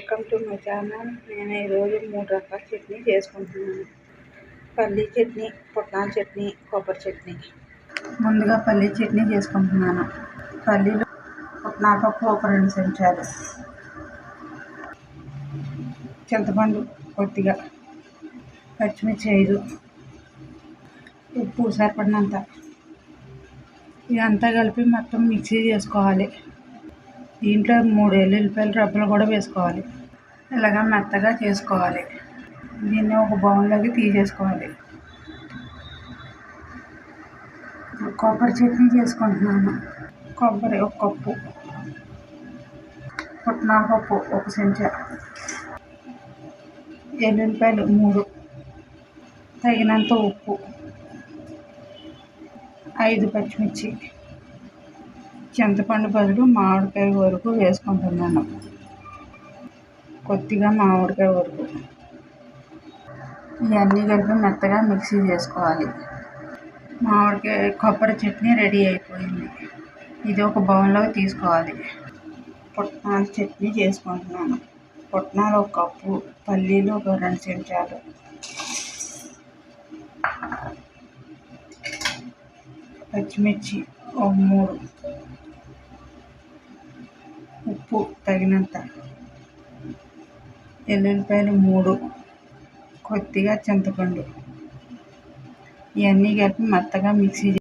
Welcome to my channel. నేను ఈరోజు మూడు రకాల చట్నీ చేసుకుంటున్నాను. పల్లీ చట్నీ పుట్నాల చట్నీ కొబ్బరి చట్నీ. ముందుగా పల్లీ చట్నీ చేసుకుంటున్నాను. పల్లీలు పుట్నాల పప్పు ఒక రెండు చెంచాలు. చింతపండు కొద్దిగా. పచ్చిమిర్చి ఐదు. ఉప్పు సరిపడినంత. ఇదంతా కలిపి మొత్తం మిక్సీ చేసుకోవాలి. దీంట్లో మూడు ఎల్లుల్లిపాయలు రబ్బలు కూడా వేసుకోవాలి. ఇలాగ మెత్తగా చేసుకోవాలి. దీన్ని ఒక బౌల్లోకి తీసేసుకోవాలి. కొబ్బరి చట్నీ చేసుకుంటున్నాను. కొబ్బరి ఒక కప్పు. పుట్నాల పప్పు ఒక చెంచా. ఎల్లుల్లిపాయలు మూడు. తగినంత ఉప్పు. ఐదు పచ్చిమిర్చి. చింతపండు బదులు మామిడికాయ వరకు వేసుకుంటున్నాను. కొద్దిగా మామిడికాయ వరకు. ఇవన్నీ కలిపి మెత్తగా మిక్సీ చేసుకోవాలి. మామిడికాయ కొబ్బరి చట్నీ రెడీ అయిపోయింది. ఇది ఒక బౌల్లో తీసుకోవాలి. పుట్నాల చట్నీ చేసుకుంటున్నాను. పుట్నాలు ఒక కప్పు పల్లీలు ఒక రెండు చెంచాలు. పచ్చిమిర్చి ఒక మూడు. ఉప్పు తగినంత. ఎల్లుల్లిపాయలు మూడు. కొద్దిగా చింతపండు. ఇవన్నీ కలిపి మెత్తగా మిక్సీ